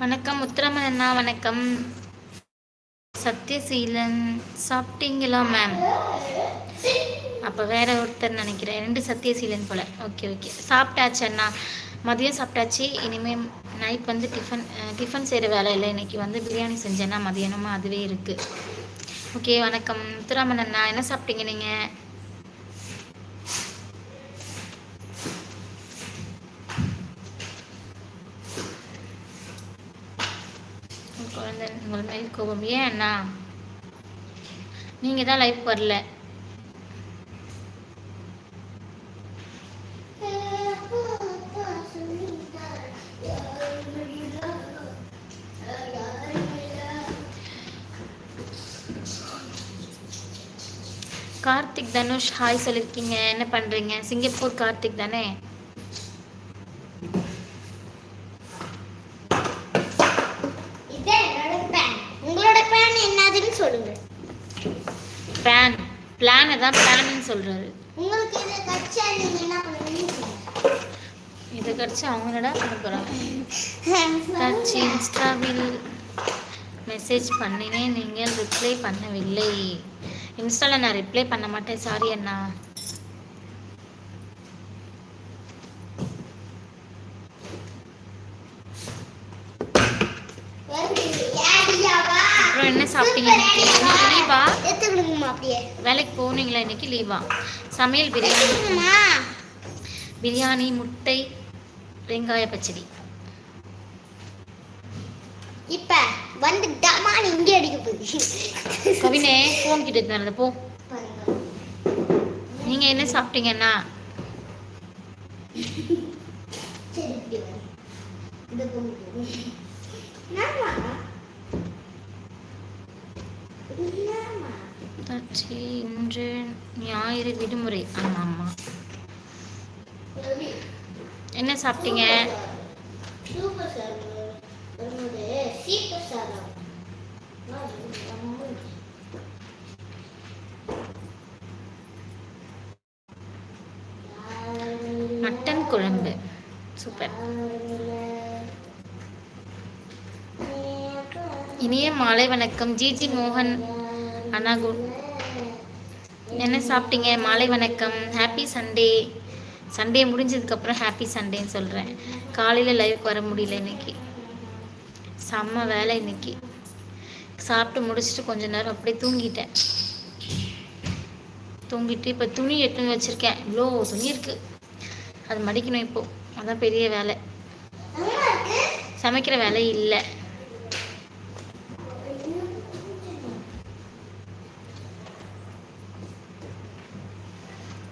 வணக்கம் முத்துராமன் அண்ணா வணக்கம். சத்யசீலன் சாப்பிட்டீங்களா மேம் அப்போ வேற ஒருத்தர் நினைக்கிறேன். ரெண்டு சத்யசீலன் போல். ஓகே ஓகே சாப்பிட்டாச்சு அண்ணா. மதியம் சாப்பிட்டாச்சு. இனிமேல் நைட் வந்து டிஃபன் டிஃபன் செய்கிற வேலை இல்லை. இன்றைக்கி வந்து பிரியாணி செஞ்சேன்னா மதியானமாக அதுவே இருக்குது ஓகே வணக்கம். முத்துராமன் அண்ணா என்ன சாப்பிட்டீங்க நீங்கள் குழந்தை உங்கள் மேல் கோபம். ஏன் அண்ணா? நீங்கள் தான் லைஃப் வரல. கார்த்திக் தனுஷ் ஹாய் சொல்லியிருக்கீங்க என்ன பண்ணுறீங்க சிங்கப்பூர் கார்த்திக் தானே? சொல்லுங்க. பிளான் பிளானை தான் பிளான்னு சொல்கிறாரு உங்களுக்கு இதை கட்சா நீங்க என்ன பண்ணுவீங்க? இதை கடிச்சு அவங்க என்னடா பண்ண போகிறாங்க டச் இன்ஸ்டாவில் மெசேஜ் பண்ணினேன். நீங்கள் ரிப்ளை பண்ணவில்லை. இன்ஸ்டாவில் நான் ரிப்ளை பண்ண மாட்டேன். சாரி அண்ணா. அப்புறம் என்ன சாப்பிட்டீங்க இன்னைக்கு? இன்னைக்கு லீவா அப்படியே வேலைக்கு போனீங்களா இன்னைக்கு? லீவா சமையல் பிரியாணி. பிரியாணி முட்டை வெங்காய பச்சடி. இப்ப வந்து டமான் இங்கே அடிக்க போகுது கவினே ஃபோன் கிட்ட இருந்த போ. நீங்க என்ன சாப்பிட்டீங்கன்னா சரி தச்சி இன்று ஞாயிறு விடுமுறை. ஆமா ஆமா. என்ன சாப்பிட்டீங்க? மட்டன் குழம்பு. சூப்பர். இனிய மாலை வணக்கம். ஜிஜி மோகன் அண்ணா குட் என்ன சாப்பிட்டீங்க? மாலை வணக்கம். ஹாப்பி சண்டே சண்டே முடிஞ்சதுக்கப்புறம் ஹாப்பி சண்டேன்னு சொல்கிறேன் காலையில் லைவுக்கு வர முடியல இன்னைக்கு. செம்ம வேலை இன்னைக்கு. சாப்பிட்டு முடிச்சுட்டு கொஞ்ச நேரம் அப்படியே தூங்கிட்டேன். தூங்கிட்டு இப்போ துணி எட்டுன்னு வச்சுருக்கேன். இவ்வளோ துணி இருக்குது அது மடிக்கணும் இப்போது அதான் பெரிய வேலை. சமைக்கிற வேலை இல்லை.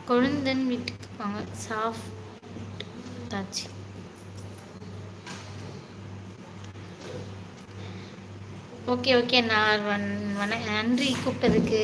கொழுந்தன் வீட்டுக்கு போங்க. சாஃப்ட் தாச்சு ஓகே ஓகே நான் வன் வன நன்றி கூப்பிட்டதுக்கு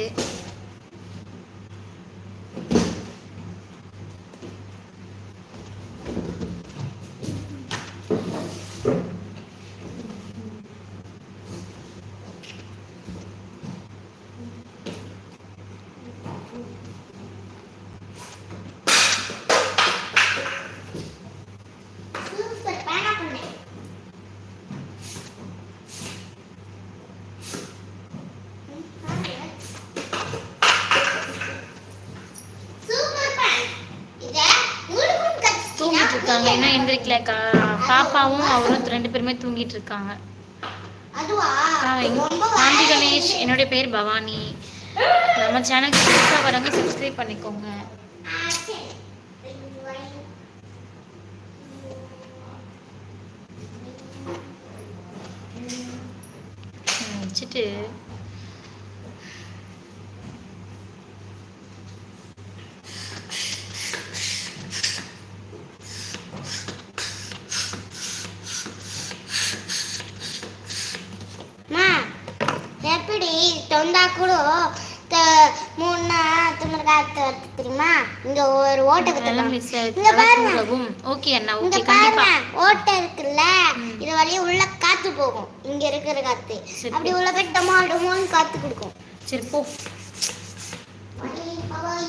சூப்பர் பேனா பண்ணு சூப்பர் பேன் இத உங்களுக்கும் கத்துக்கிட்டா தூங்கிட்டு இருக்காங்க. இன்னும் எந்திரிக்கல. பாப்பாவும் அவரும் ரெண்டு பேருமே தூங்கிட்டு இருக்காங்க காந்தி கணேஷ் என்னுடைய பேர் பவானி. நம்ம சேனலுக்கு புதுசாக வரவங்க சப்ஸ்கிரைப் பண்ணிக்கோங்க. வச்சுட்டு தொந்தா கூட மூணு நாள் திமிரு காத்து வருது தெரியுமா? இங்க ஒரு ஓட்டை இங்க பாருங்க. ஓகே அண்ணா இங்க பாருங்க. ஓட்டை இருக்குல்ல. இது வழியா உள்ள காத்து போகும். இங்க இருக்கிற காத்து. அப்படி உள்ள போய் டமா டமான்னு காத்து கொடுக்கும். சரி போ. Bye.